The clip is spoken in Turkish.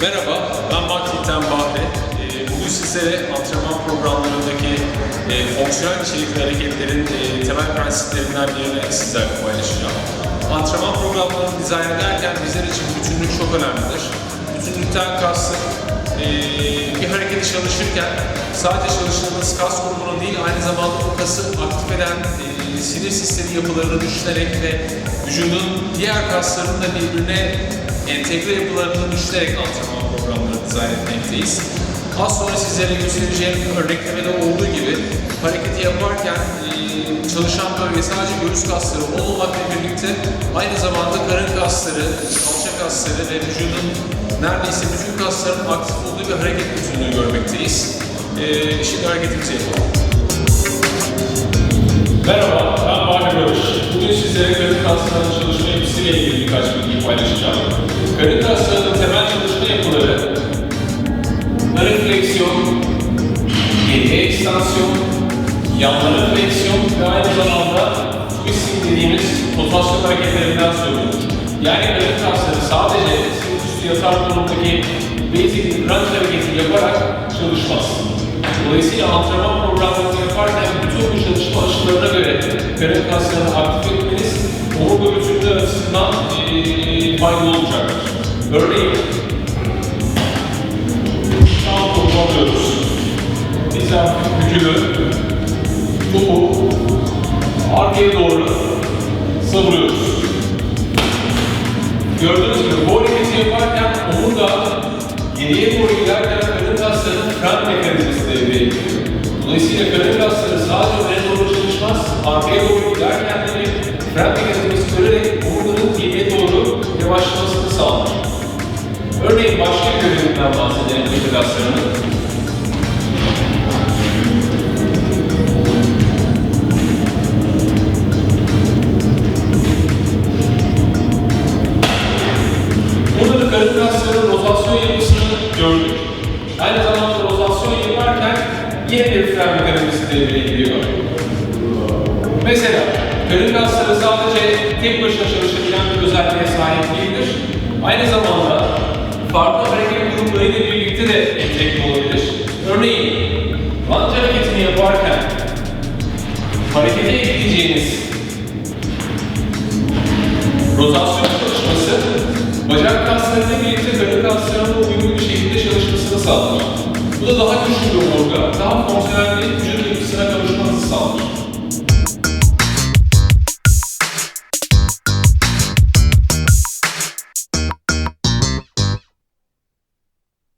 Merhaba, ben Maktik'ten Bahri. Ee, Bugün sizlere antrenman programlarındaki e, fonksiyonel içerikli hareketlerin e, temel prensiplerinden birini sizlerle paylaşacağım. Antrenman programlarını dizayn ederken bizler için bütünlük çok önemlidir. Bütünlükten kastım e, bir hareketi çalışırken sadece çalıştığımız kas grubunu değil aynı zamanda o kası aktif eden e, sinir sistemi yapılarını düşünerek ve vücudun diğer kaslarının da birbirine entegre yapılarını düşünerek antrenman programları dizayn etmekteyiz. Az sonra sizlere göstereceğim örneklemede olduğu gibi hareketi yaparken çalışan bölge sadece göğüs kasları olmamakla birlikte aynı zamanda karın kasları, kalça kasları ve vücudun neredeyse bütün kasların aktif olduğu bir hareket bütünlüğü görmekteyiz. Şimdi hareketimizi yapalım. Merhaba, ben Bahri Barış. Bugün sizlere karın kaslarının çalışma yapısıyla ilgili birkaç bilgi paylaşacağım. Karın kaslarının temel çalışma yapıları, karın fleksiyon, geriye ekstansiyon, yanlara fleksiyon ve aynı zamanda twisting dediğimiz rotasyon hareketlerinden sorumludur. Yani karın kasları sadece sırt üstü yatar durumdaki basic crunch hareketi yaparak çalışmaz. Dolayısıyla antrenman programlarını yaparken bütün bu çalışma aşılarına göre karın kaslarını aktif etmeniz omurga bütünlüğü açısından eee faydalı olacaktır. Örneğin Bükülü, topu arkaya doğru savuruyoruz. Gördüğünüz gibi bu hareketi yaparken omurga geriye doğru giderken karın kaslarının fren mekanizması devreye giriyor. Dolayısıyla karın kasları sadece öne doğru çalışmaz, arkaya doğru giderken gördük. Aynı zamanda rotasyon yaparken yine bir fren mekanizması devreye giriyor. Mesela karın kasları sadece tek başına çalışabilen bir özelliğe sahip değildir. Aynı zamanda farklı hareket gruplarıyla birlikte de entegre olabilir. Örneğin lunge hareketini yaparken harekete ekleyeceğiniz rotasyon çalışması bacak kaslarıyla birlikte şekilde çalışmasını sağlar. Bu da daha güçlü bir omurga, daha fonksiyonel